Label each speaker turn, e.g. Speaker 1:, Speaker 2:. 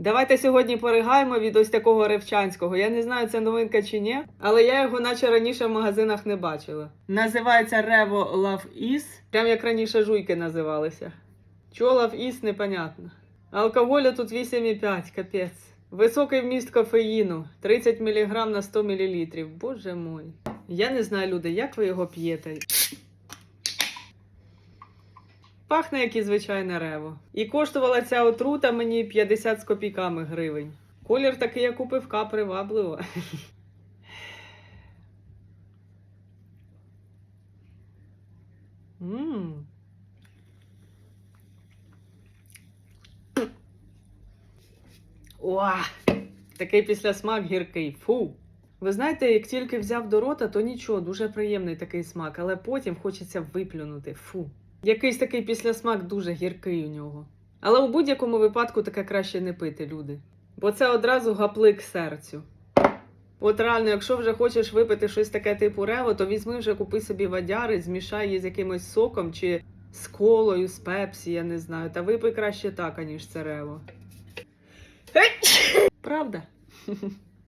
Speaker 1: Давайте сьогодні поригаємо від ось такого ревчанського. Я не знаю, це новинка чи ні, але я його наче раніше в магазинах не бачила. Називається Revo Love Is. Прям як раніше жуйки називалися. Чого Love Is, непонятно. Алкоголю тут 8,5, капець. Високий вміст кофеїну 30 мг на 100 мл. Боже мой. Я не знаю, люди, як ви його п'єте. Пахне як і звичайне рево. І коштувала ця отрута мені 50 з копійками гривень. Колір такий, як у пивка, привабливо. Мм. Уа! Такий післясмак гіркий. Фу. Ви знаєте, як тільки взяв до рота, то нічого, дуже приємний такий смак, але потім хочеться виплюнути. Фу. Якийсь такий післясмак дуже гіркий у нього. Але у будь-якому випадку таке краще не пити, люди. Бо це одразу гаплик серцю. От реально, якщо вже хочеш випити щось таке типу рево, то візьми вже купи собі вадяри, змішай її з якимось соком чи з колою, з пепсі, я не знаю. Та випий краще так, аніж це рево. Правда?